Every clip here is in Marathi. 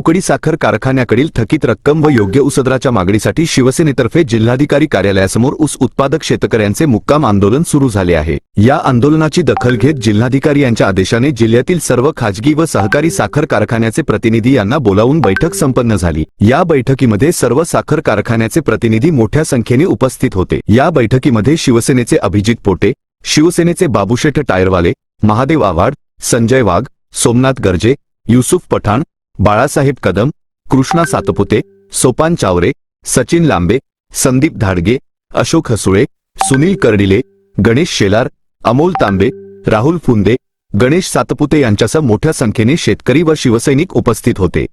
कुकडी साखर कारखान्याकडील थकीत रक्कम व योग्य उसदराच्या मागणीसाठी शिवसेनेतर्फे जिल्हाधिकारी कार्यालयासमोर ऊस उत्पादक शेतकऱ्यांचे मुक्काम आंदोलन सुरू झाले आहे. या आंदोलनाची दखल घेत जिल्हाधिकारी यांच्या आदेशाने जिल्ह्यातील सर्व खाजगी व सहकारी साखर कारखान्याचे प्रतिनिधी यांना बोलावून बैठक संपन्न झाली. या बैठकीमध्ये सर्व साखर कारखान्याचे प्रतिनिधी मोठ्या संख्येने उपस्थित होते. या बैठकीमध्ये शिवसेनेचे अभिजित पोटे शिवसेनेचे बाबूशेठ टायरवाले महादेव आव्हाड संजय वाघ सोमनाथ गर्जे युसुफ पठाण बाळासाहेब कदम कृष्णा सातपुते सोपान चावरे सचिन लांबे संदीप धाडगे अशोक हसुळे सुनील कर्डिले गणेश शेलार अमोल तांबे राहुल फुंदे गणेश सातपुते यांच्यासह मोठ्या संख्येने शेतकरी व शिवसैनिक उपस्थित होते.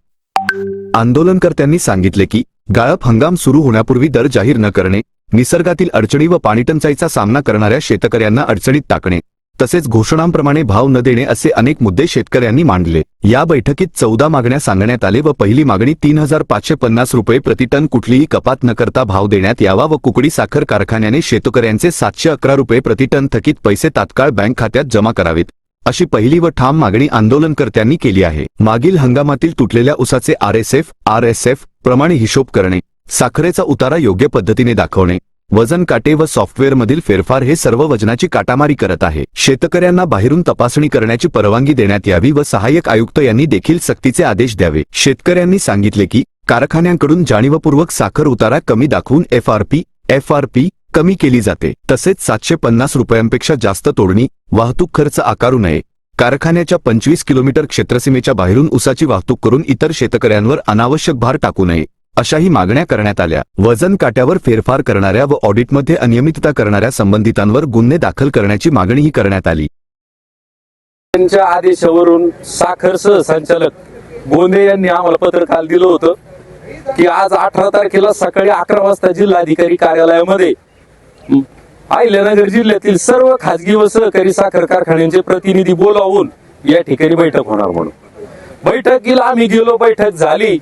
आंदोलनकर्त्यांनी सांगितले की गाळप हंगाम सुरू होण्यापूर्वी दर जाहीर न करणे निसर्गातील अडचणी व पाणीटंचाईचा सामना करणाऱ्या शेतकऱ्यांना अडचणीत टाकणे. तसेच घोषणांप्रमाणे भाव न देणे असे अनेक मुद्दे शेतकऱ्यांनी मांडले. या बैठकीत चौदा मागण्या सांगण्यात आले व पहिली मागणी तीन हजार पाचशे पन्नास रुपये प्रतिटन कुठलीही कपात न करता भाव देण्यात यावा व कुकडी साखर कारखान्याने शेतकऱ्यांचे सातशे अकरा रुपये प्रतिटन थकीत पैसे तात्काळ बँक खात्यात जमा करावेत. अशी पहिली व ठाम मागणी आंदोलनकर्त्यांनी केली आहे. मागील हंगामातील तुटलेल्या उसाचे आरएसएफ आरएसएफ प्रमाणे हिशोब करणे साखरेचा उतारा योग्य पद्धतीने दाखवणे वजन काटे व सॉफ्टवेअरमधील फेरफार हे सर्व वजनाची काटामारी करत आहे. शेतकऱ्यांना बाहेरून तपासणी करण्याची परवानगी देण्यात यावी व सहाय्यक आयुक्त यांनी देखील सक्तीचे आदेश द्यावे. शेतकऱ्यांनी सांगितले की कारखान्यांकडून जाणीवपूर्वक साखर उतारा कमी दाखवून एफआरपी एफआरपी कमी केली जाते. तसेच सातशे पन्नास रुपयांपेक्षा जास्त तोडणी वाहतूक खर्च आकारू नये. कारखान्याच्या पंचवीस किलोमीटर क्षेत्रसीमेच्या बाहेरून उसाची वाहतूक करून इतर शेतकऱ्यांवर अनावश्यक भार टाकू नये. अशाही मागण्या करण्यात आल्या. वजन काट्यावर फेरफार करणाऱ्या व ऑडिटमध्ये अनियमितता करणाऱ्या संबंधितांवर गुन्हे दाखल करण्याची मागणीही करण्यात आली. त्यांच्या आदेशावरून साखर सहसंचालक गोंदे यांनी आम्हाला पत्र काल दिलं होतं की आज अठरा तारखेला सकाळी अकरा वाजता जिल्हाधिकारी कार्यालयामध्ये हं, अहिल्यानगर जिल्ह्यातील सर्व खाजगी व सहकारी साखर कारखान्यांचे प्रतिनिधी बोलावून या ठिकाणी बैठक होणार म्हणून. बैठकीला आम्ही गेलो बैठक झाली.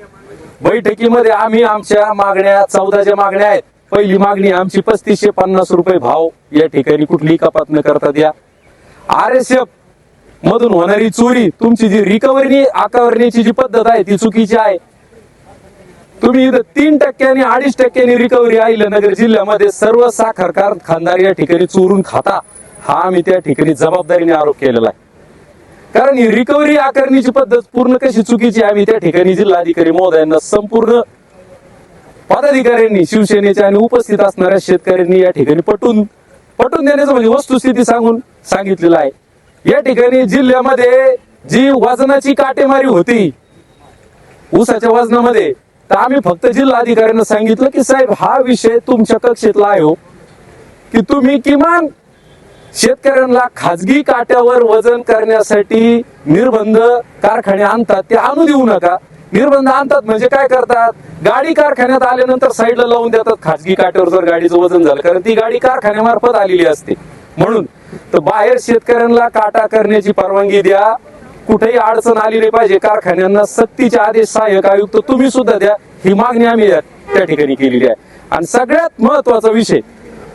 बैठकीमध्ये आम्ही आमच्या मागण्या चौदाच्या मागण्या आहेत. पहिली मागणी आमची पस्तीसशे पन्नास रुपये भाव. या ठिकाणी कुठलीही कपात न करता द्या. आर एस एफ मधून होणारी चोरी तुमची जी रिकव्हरी आकारण्याची जी पद्धत आहे ती चुकीची आहे. तुम्ही इथं तीन टक्क्याने अडीच टक्क्यांनी रिकव्हरी अहिल्यानगर जिल्ह्यामध्ये सर्व साखर कारखानदार या ठिकाणी चोरून खाता. हा आम्ही त्या ठिकाणी जबाबदारीने आरोप केलेला आहे. कारण ही रिकव्हरी आकारणीची पद्धत पूर्ण कशी चुकीची आम्ही त्या ठिकाणी जिल्हाधिकारी महोदयांना संपूर्ण पदाधिकाऱ्यांनी शिवसेनेच्या आणि उपस्थित असणाऱ्या शेतकऱ्यांनी या ठिकाणी पटून पटून देण्याचं म्हणजे वस्तुस्थिती सांगून सांगितलेलं आहे. या ठिकाणी जिल्ह्यामध्ये जी वजनाची काटेमारी होती ऊसाच्या वजनामध्ये तर आम्ही फक्त जिल्हाधिकाऱ्यांना सांगितलं की साहेब हा विषय तुमच्या कक्षेतला आहे हो. की तुम्ही किमान शेतकऱ्यांना खाजगी काट्यावर वजन करण्यासाठी निर्बंध कारखाने आणतात ते आणू देऊ नका. निर्बंध आणतात म्हणजे काय करतात? गाडी कारखान्यात आल्यानंतर साईडला लावून देतात. खाजगी काट्यावर जर गाडीचं वजन झालं कारण ती गाडी कारखान्यामार्फत आलेली असते. म्हणून तर बाहेर शेतकऱ्यांना काटा करण्याची परवानगी द्या. कुठेही अडचण आली नाही पाहिजे. कारखान्यांना सक्तीचे आदेश सहाय्यक आयुक्त तुम्ही सुद्धा द्या. ही मागणी आम्ही या- त्या ठिकाणी केलेली आहे. आणि सगळ्यात महत्त्वाचा विषय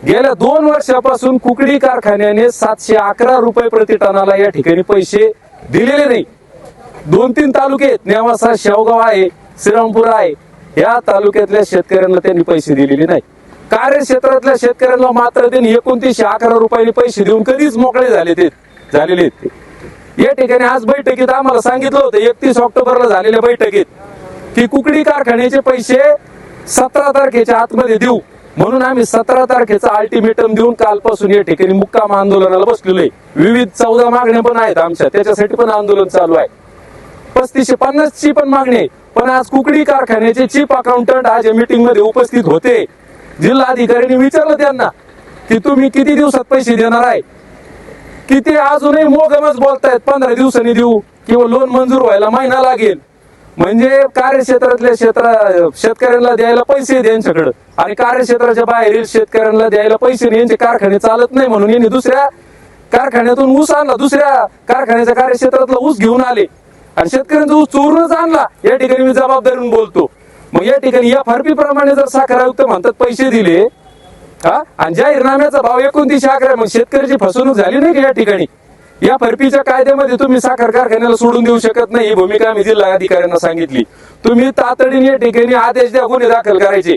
गेल्या दोन वर्षापासून कुकडी कारखान्याने सातशे अकरा रुपये प्रति टनाला या ठिकाणी पैसे दिलेले नाही. दोन तीन तालुके आहेत. नेवासा शेवगाव आहे श्रीरामपूर आहे. या तालुक्यातल्या शेतकऱ्यांना त्यांनी पैसे दिलेले नाही. कार्यक्षेत्रातल्या शेतकऱ्यांना मात्र त्यांनी एकोणतीसशे अकरा रुपयाने पैसे देऊन कधीच मोकळे झाले ते झालेले आहेत ते. या ठिकाणी आज बैठकीत आम्हाला सांगितलं होतं एकतीस ऑक्टोबरला झालेल्या बैठकीत की कुकडी कारखान्याचे पैसे सतरा तारखेच्या आतमध्ये देऊ. म्हणून आम्ही सतरा तारखेचा अल्टिमेटम देऊन कालपासून या ठिकाणी मुक्काम आंदोलनाला बसलेलो आहे. विविध चौदा मागण्या पण आहेत आमच्या त्याच्यासाठी पण आंदोलन चालू आहे. पस्तीसशे पन्नास ची पण मागणी आहे. पण आज कुकडी कारखान्याचे चीफ अकाउंटंट आज या मीटिंगमध्ये उपस्थित होते. जिल्हाधिकाऱ्यांनी विचारलं त्यांना की तुम्ही किती दिवसात पैसे देणार आहे? किती अजूनही मोगमच बोलतायत पंधरा दिवसांनी देऊ किंवा लोन मंजूर व्हायला महिना लागेल. म्हणजे कार्यक्षेत्रातल्या क्षेत्र शेतकऱ्यांना द्यायला पैसे यांच्याकडे. आणि कार्यक्षेत्राच्या बाहेरील शेतकऱ्यांना द्यायला पैसे यांचे कारखाने चालत नाही म्हणून यांनी दुसऱ्या कारखान्यातून ऊस आणला. दुसऱ्या कारखान्याच्या कार्यक्षेत्रातला ऊस घेऊन आले. आणि शेतकऱ्यांचा ऊस चोरूनच आणला. या ठिकाणी मी जबाबदारीने बोलतो. मग या ठिकाणी या फरपी प्रमाणे जर साखर आयुक्त म्हणतात पैसे दिले हा? आणि जाहीरनाम्याचा भाव एकोणतीस अकरा मग शेतकऱ्याची फसवणूक झाली नाही का या ठिकाणी? या फरपीच्या कायद्यामध्ये तुम्ही साखर कारखान्याला सोडून देऊ शकत नाही ही भूमिका आम्ही जिल्हा अधिकाऱ्यांना सांगितली. तुम्ही तातडीने ठिकाणी आदेश द्या गुन्हे दाखल करायचे.